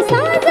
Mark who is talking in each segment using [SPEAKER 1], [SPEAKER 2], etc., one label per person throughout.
[SPEAKER 1] ಸಾರ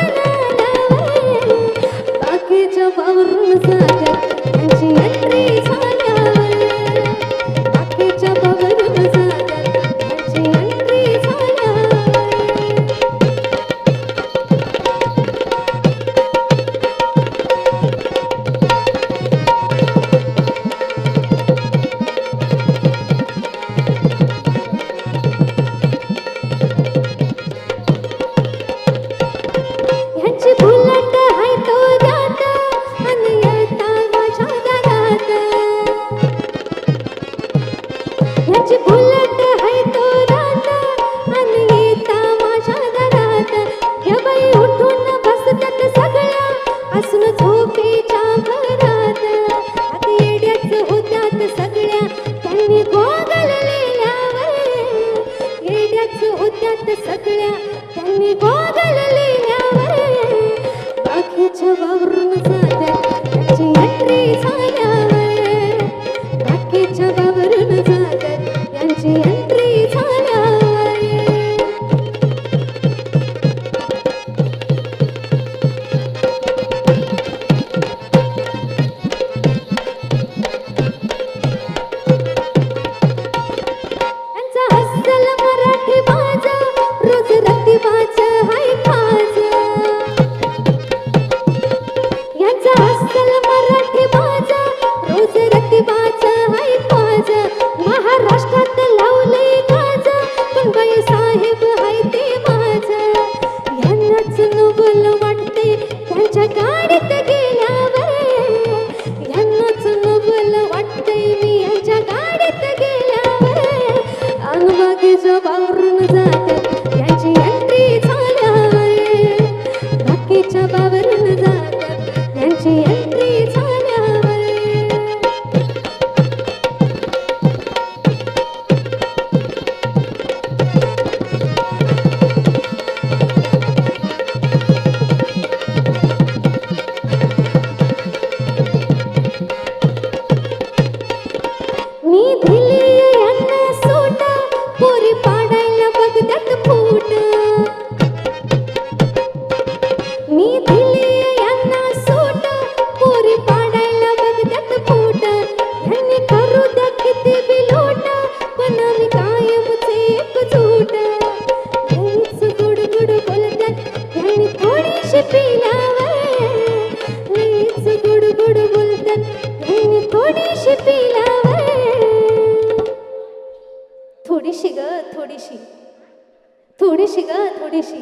[SPEAKER 1] جبار نزال थोडीशी. थोडीशी ग थोडीशी.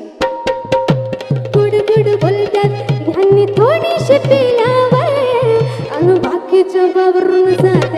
[SPEAKER 1] गुड गुड बोलतात ह्यांनी थोडीशी पिलावर आणि बाकीच्या बावरून जात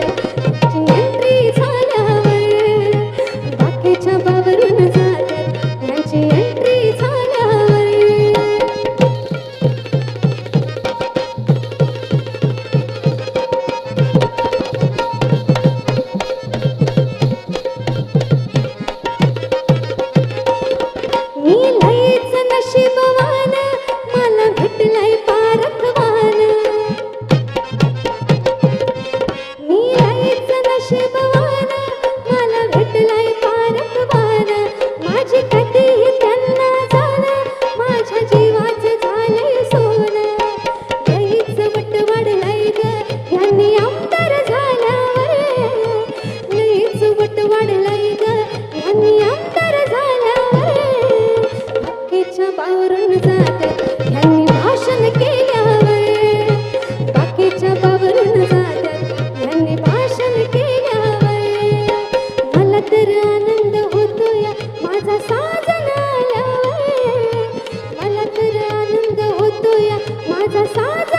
[SPEAKER 1] ಸಸಾದ